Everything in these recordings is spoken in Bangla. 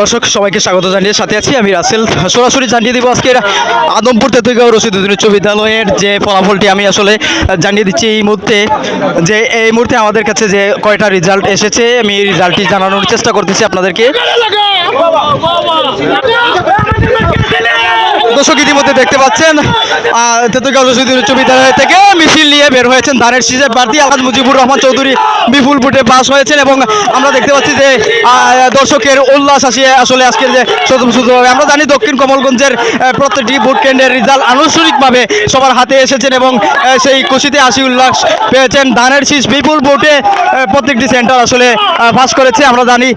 দর্শক, সবাইকে স্বাগত জানিয়ে সাথে আছি আমি রাসেল। সরাসরি জানিয়ে দিব আজকের আদমপুর তেতুগাঁও রশিদ উদ্দিন উচ্চ বিদ্যালয়ের যে ফলাফলটি আমি আসলে জানিয়ে দিচ্ছি এই মুহূর্তে, যে এই মুহূর্তে আমাদের কাছে যে কয়টা রেজাল্ট এসেছে, আমি এই রেজাল্টটি জানানোর চেষ্টা করতেছি আপনাদেরকে। দর্শক ইতিমধ্যে দেখতে পাচ্ছেন উচ্চ বিদ্যালয় থেকে মিছিল নিয়ে বের হয়েছেন ধানের শীষের প্রার্থী আলহাজ মুজিবুর রহমান চৌধুরী। বিপুল ভোটে পাস হয়েছেন এবং আমরা দেখতে পাচ্ছি যে দর্শকের উল্লাস আসিয়ে আসলে আজকের যে হবে। আমরা জানি দক্ষিণ কমলগঞ্জের প্রত্যেকটি ভোট কেন্দ্রের রেজাল্ট আনুষ্ঠানিকভাবে সবার হাতে এসেছেন এবং সেই খুশিতে হাসি উল্লাস পেয়েছেন ধানের শীষ। বিপুল ভোটে প্রত্যেকটি সেন্টার আসলে পাস করেছে। আমরা জানি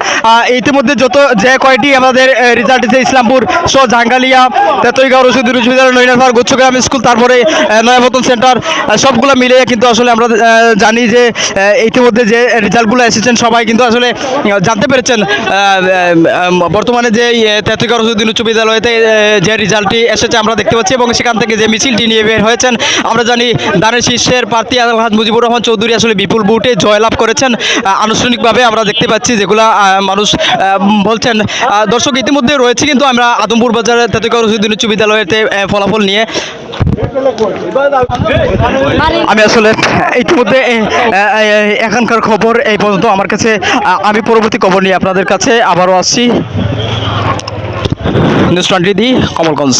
ইতিমধ্যে যত যে কয়টি আমাদের রেজাল্ট এসেছে ইসলামপুর, সহ জাঙ্গালিয়া তেতইগাঁও রশিদুর বিশ্ববিদ্যালয় নৈনারপাড় গুচ্ছগ্রাম স্কুল তারপরে আহ, নয়াপতন সেন্টার সবগুলো মিলিয়ে কিন্তু আসলে আমরা জানি যে ইতিমধ্যে যে রেজাল্টগুলো এসেছেন সবাই কিন্তু আসলে জানতে পেরেছেন বর্তমানে যে আহ, তেতইগাঁও উচ্চ বিদ্যালয়তে যে রেজাল্টটি এসেছে আমরা দেখতে পাচ্ছি এবং সেখান থেকে যে মিছিলটি নিয়ে বের হয়েছেন আমরা জানি দানের শীর্ষের প্রার্থী আলহাজ মুজিবুর রহমান চৌধুরী আসলে বিপুল ভোটে জয়লাভ করেছেন আনুষ্ঠানিকভাবে আমরা দেখতে পাচ্ছি যেগুলা মানুষ বলছেন দর্শক ইতিমধ্যে রয়েছে কিন্তু আমরা আদমপুর বাজারে তেতইগাঁও রশিদুদ্দিন উচ্চ বিদ্যালয়েতে আহ, ফলাফল নিয়ে আমি আসলে ইতিমধ্যে এখানকার খবর এই পর্যন্ত আমার কাছে আমি পরবর্তী খবর নিয়ে আপনাদের কাছে আবারও আসছি। News twenty the Kamalganj.